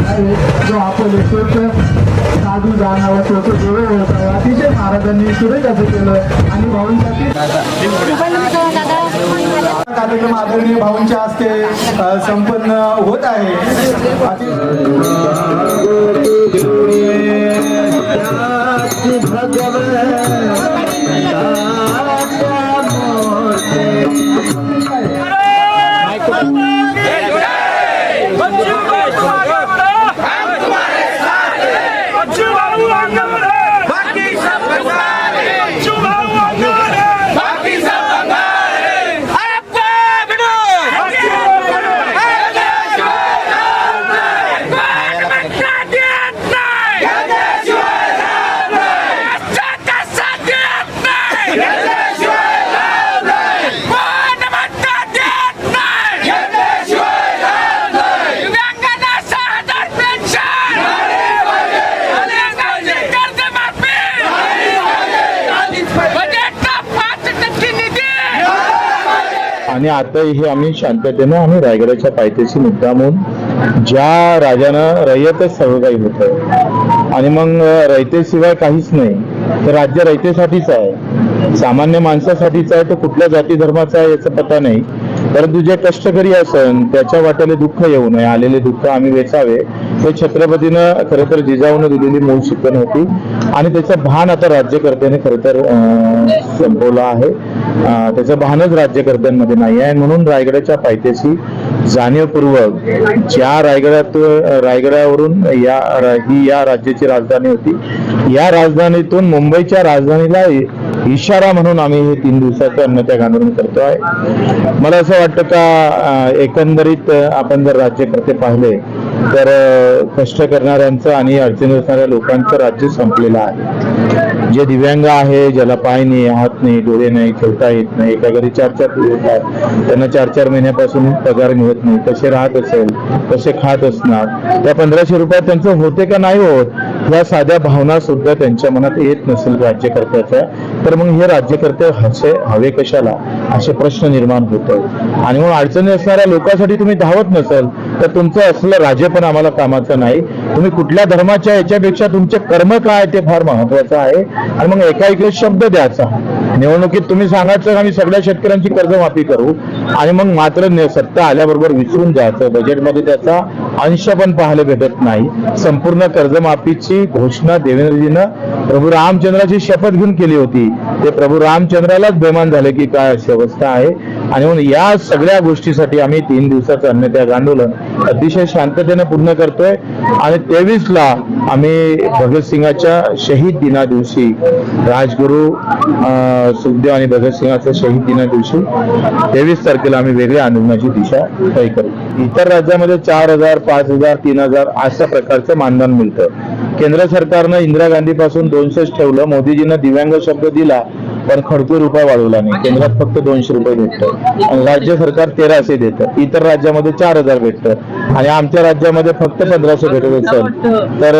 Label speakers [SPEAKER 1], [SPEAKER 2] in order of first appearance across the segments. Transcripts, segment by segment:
[SPEAKER 1] मांडण्याची जो आपण साधू जाणारा तो जोडे होता. अतिशय महाराजांनी सुरेख असं केलं आणि भाऊंसाठी कार्यक्रम आदरणीय भाऊंच्या हस्ते संपन्न होत आहे.
[SPEAKER 2] आणि आता हे आम्ही शांततेनं आम्ही रायगडाच्या पायथ्याशी मुद्दामून ज्या राजानं रयतच सगळं काही होतं. आणि मग रयतेशिवाय काहीच नाही. तर राज्य रयतेसाठीच आहे. सामान्य माणसासाठीच आहे तो कुठल्या जाती धर्माचा आहे याचा पता नाही. परंतु जे कष्टकरी असन त्याच्या वाट्याला दुःख येऊ नये आलेले दुःख आम्ही वेचावे हे छत्रपतीनं खरं तर जिजाऊन दिलेली मूळ शिकवण होती. आणि त्याचं भान आता राज्यकर्त्याने खरं तर संपवलं आहे. त्याचं भानच राज्यकर्त्यांमध्ये नाही आहे. म्हणून रायगडाच्या पायथ्याशी जाणीवपूर्वक ज्या रायगडात रायगडावरून या ही या राज्याची राजधानी होती या राजधानीतून मुंबईच्या राजधानीला इशारा म्हणून आम्ही हे तीन दिवसाचं अन्नत्याग आंदोलन करतो आहे. मला असं वाटतं का एकंदरीत आपण जर राज्यकर्ते पाहिले तर कष्ट करणाऱ्यांचं आणि अडचणी असणाऱ्या लोकांचं राज्य संपलेलं आहे. जे दिव्यांग आहे ज्याला पाय नाही हात नाही डोळे नाही खेळता येत नाही एका घरी चार चार दिवस आहे त्यांना चार चार महिन्यापासून पगार मिळत नाही कसे राहत असेल कसे खात असणार त्या पंधराशे रुपयात त्यांचं होते का नाही होत या साध्या भावना सुद्धा त्यांच्या मनात येत नसेल राज्यकर्त्याच्या. तर मग हे राज्यकर्ते हसे हवे कशाला? असे प्रश्न निर्माण होत आणि मग अडचणी असणाऱ्या लोकांसाठी तुम्ही धावत नसाल तर तुमचं असलं राज्य पण आम्हाला कामाचं नाही. तुम्ही कुठल्या धर्माच्या याच्यापेक्षा तुमचे कर्म काय ते फार महत्वाचं आहे. आणि मग एका एक शब्द द्यायचा. निवडणुकीत तुम्ही सांगायचं आम्ही सगळ्या शेतकऱ्यांची कर्जमाफी करू. आणि मग मात्र सत्ता आल्याबरोबर विसरून जायचं. बजेटमध्ये त्याचा अंश पण पाहायला भेटत नाही. संपूर्ण कर्जमाफीची घोषणा देवेंद्रजीनं प्रभू रामचंद्राची शपथ घेऊन केली होती. ते प्रभू रामचंद्रालाच बेमान झाले की काय अशी अवस्था आहे. आणि म्हणून या सगळ्या गोष्टीसाठी आम्ही तीन दिवसाचं अन्नत्याग आंदोलन अतिशय शांततेने पूर्ण करतोय. आणि तेवीस ला आम्ही भगतसिंगाच्या शहीद दिना दिवशी राजगुरू सुखदेव आणि भगतसिंगाच्या शहीद दिना दिवशी तेवीस तारखेला आम्ही वेगळ्या आंदोलनाची दिशा तय करू. इतर राज्यामध्ये चार हजार पाच हजार तीन हजार अशा प्रकारचं मानधन मिळतं. केंद्र सरकारनं इंदिरा गांधी पासून दोनशेच ठेवलं. मोदीजीनं दिव्यांग शब्द दिला. पण खडको रुपये वाढवला नाही केंद्रात फक्त दोनशे रुपये भेटतं आणि राज्य सरकार तेराशे देतं. इतर राज्यामध्ये चार हजार भेटतं आणि आमच्या राज्यामध्ये फक्त पंधराशे भेटत असेल तर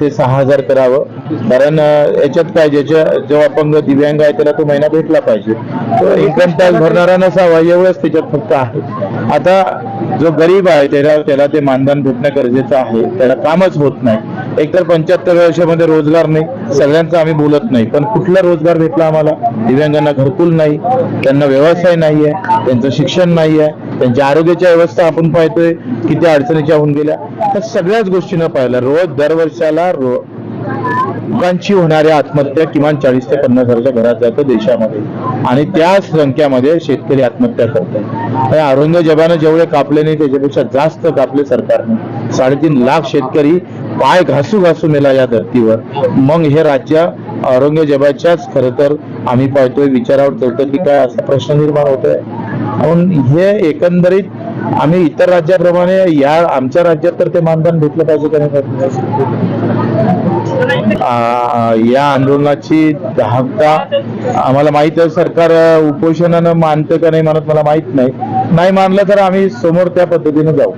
[SPEAKER 2] ते सहा हजार करावं. कारण याच्यात काय ज्याच्या जो अपंग दिव्यांग आहे त्याला तो महिना भेटला पाहिजे. तो इन्कम टॅक्स भरणारा नसावा एवढंच त्याच्यात फक्त आहे. आता जो गरीब आहे त्याला त्याला ते मानधन भेटणं गरजेचं आहे. त्याला कामच होत नाही. एकतर पंच्याहत्तर वर्षामध्ये रोजगार नाही. सगळ्यांचं आम्ही बोलत नाही. पण कुठला रोजगार भेटला आम्हाला? दिव्यांगांना घरकुल नाही. त्यांना व्यवसाय नाहीये. त्यांचं शिक्षण नाहीये. त्यांच्या आरोग्याच्या व्यवस्था आपण पाहतोय किती अडचणीच्या होऊन गेल्या. तर सगळ्याच गोष्टीनं पाहिलं रोज दरवर्षाला रो लोकांची होणाऱ्या आत्महत्या किमान चाळीस ते पन्नास हजारच्या घरात जातं देशामध्ये. आणि त्या संख्यामध्ये शेतकरी आत्महत्या करतात औरंगजेबानं जेवढे कापले नाही त्याच्यापेक्षा जास्त कापले सरकारने. साडेतीन लाख शेतकरी पाय घासू घासू मेला या धर्तीवर. मग हे राज्य औरंगजेबाच्याच खरं तर आम्ही पाहतोय विचारावर चढतं की काय असा प्रश्न निर्माण होतोय. म्हणून हे एकंदरीत आम्ही इतर राज्याप्रमाणे या आमच्या राज्यात तर ते मानधन भेटलं पाहिजे का नाही या आंदोलनाची दाहकता आम्हाला माहीत आहे सरकार उपोषणानं मानतं का नाही म्हणत मला माहीत नाही. नाही मानलं तर आम्ही समोर त्या पद्धतीने जाऊ.